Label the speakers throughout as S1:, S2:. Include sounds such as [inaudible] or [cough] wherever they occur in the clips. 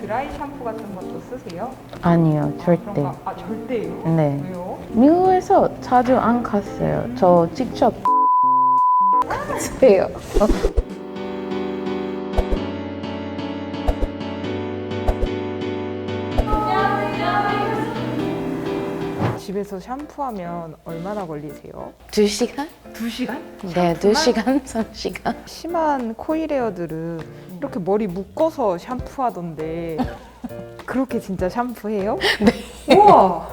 S1: 드라이 샴푸 같은 것도 쓰세요?
S2: 아니요,
S1: 그런
S2: 절대.
S1: 거, 아 절대요?
S2: 네.
S1: 왜요?
S2: 미국에서 자주 안 갔어요. 저 직접 해요.
S1: 집에서 샴푸하면 얼마나 걸리세요?
S2: 두 시간?
S1: 두 시간?
S2: 네, 두 시간, [laughs] 삼 시간.
S1: 심한 코일 헤어들은 이렇게 머리 묶어서 샴푸하던데 그렇게 진짜 샴푸해요? 네. 우와.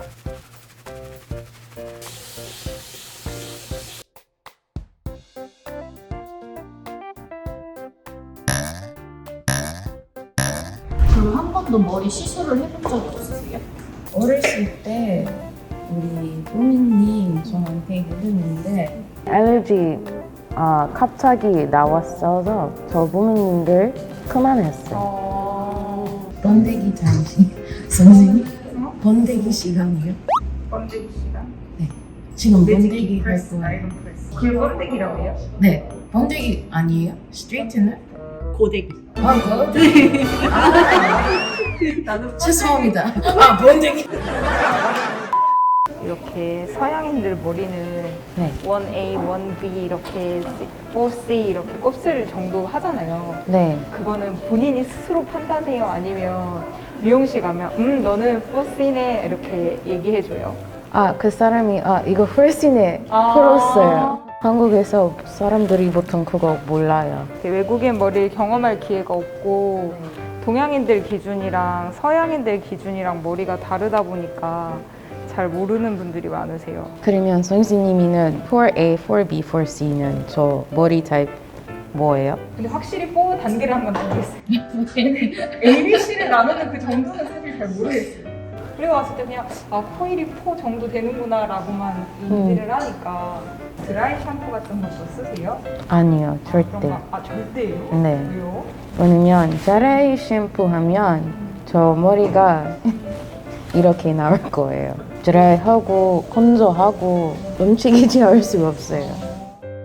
S3: 그럼 한 번도 머리 시술을 해본 적 없으세요?
S2: 어렸을 때 우리 부모님 저한테 해줬는데 알레르기 아, 갑자기 나왔어서 저 부모님들 그만했어요. 번데기 잠시 [laughs] 선생님 번데기 시간이요?
S1: 번데기 시간?
S2: 지금 번데기 할 거예요.
S1: 아이론 프레스. 그걸 번데기라고 해요?
S2: 네 번데기 아니에요? 스트레이트너?
S3: 고데기.
S2: 아 [laughs] 번데기
S1: 나는
S2: 죄송합니다. 아 번데기
S1: 이렇게 서양인들 머리는
S2: 네.
S1: 1A, 1B 이렇게 4C 이렇게 곱슬 정도 하잖아요.
S2: 네
S1: 그거는 본인이 스스로 판단해요? 아니면 미용실 가면 음 너는 4C네 이렇게 얘기해줘요?
S2: 아, 그 사람이 아 이거 훨씬에
S1: 아.
S2: 풀었어요. 한국에서 사람들이 보통 그거 몰라요.
S1: 이렇게 외국인 머리를 경험할 기회가 없고 동양인들 기준이랑 서양인들 기준이랑 머리가 다르다 보니까 잘 모르는 분들이 많으세요.
S2: 그러면 선생님이는 4A, 4B, 4C는 저 머리 타입 뭐예요?
S1: 근데 확실히 4 단계를 한건 알겠어요. [laughs] A, B, C를 나누는 그 정도는 사실 잘 모르겠어요. 그리고 왔을 때 그냥 아 코일이 4 정도 되는구나라고만 인지를 하니까 드라이 샴푸 같은 것도 쓰세요?
S2: 아니요,
S1: 그런
S2: 절대.
S1: 거, 아 절대요?
S2: 네.
S1: 왜요?
S2: 왜냐면 드라이 샴푸 하면 저 머리가 이렇게 나올 거예요. 드라이 하고 건조하고 넘치기지 [laughs] 할 수가 없어요.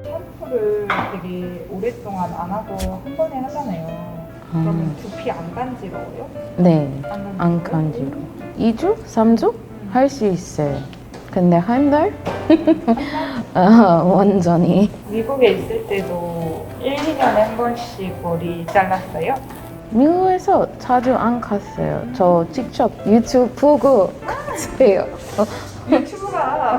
S1: 샴푸를 되게 오랫동안 안 하고 한 번에 하잖아요. 그러면 두피 안 간지러워요?
S2: 네,
S1: 안? 간지러.
S2: 2주? 3주? 할 수 있어요. 근데 한 달? [laughs] 아, 완전히.
S1: 미국에 있을 때도 1, 2년에 한 번씩 머리 잘랐어요?
S2: 미국에서 자주 안 갔어요. 저 직접 유튜브 보고 갔어요.
S1: 유튜브가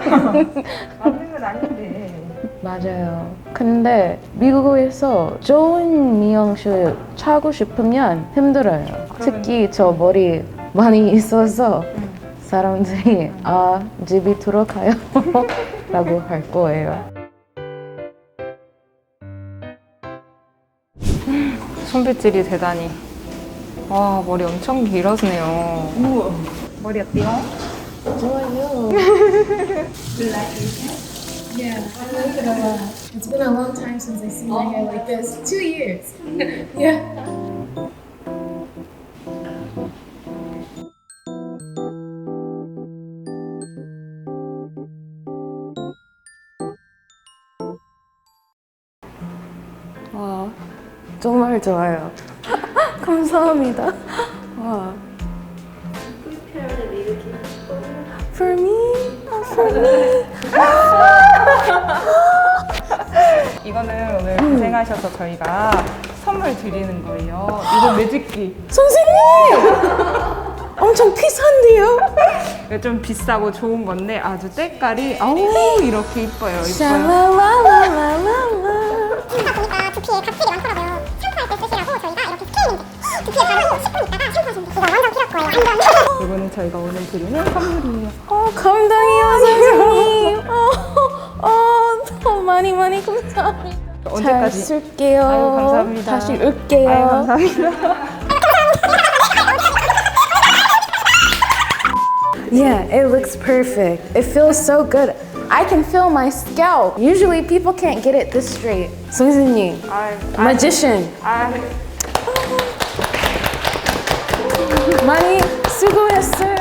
S1: 맞는 건 아닌데.
S2: 맞아요. 근데 미국에서 좋은 미용실 찾고 싶으면 힘들어요. 특히 저 머리 많이 있어서 사람들이 아 집이 들어가요 [laughs] 라고 할 거예요.
S1: 손빗질이 대단히. 와, 머리 엄청 길었네요. 우와. 머리 어때요?
S2: 좋아요.
S4: Yeah, I like it a lot. It's been a long time since I seen my hair like this. Two years. yeah.
S2: 와 정말 좋아요. 감사합니다. 와. For me, oh, for me. [laughs]
S1: 이거는 오늘 고생하셔서 저희가 선물 드리는 거예요. 이거 매직기.
S2: 선생님! 엄청 비싼데요?
S1: 이거 좀 비싸고 좋은 건데 아주 때깔이 아우 이렇게 이뻐요. 이뻐요.
S5: 이거 완전 필요할 거예요. 완전.
S1: 이거는 저희가 오늘 드리는 선물이에요.
S2: 어, 감동이요, 선생님. 어, 어, 더 많이 많이 감사합니다. 잘
S1: 언제까지?
S2: 쓸게요.
S1: 아유, 감사합니다.
S2: 다시 올게요.
S1: 아유, 감사합니다.
S2: Yeah, it looks perfect. It feels so good. I can feel my scalp. Usually people can't get it this straight. 선생님, magician.
S1: 아유,
S2: 많이 수고했어요.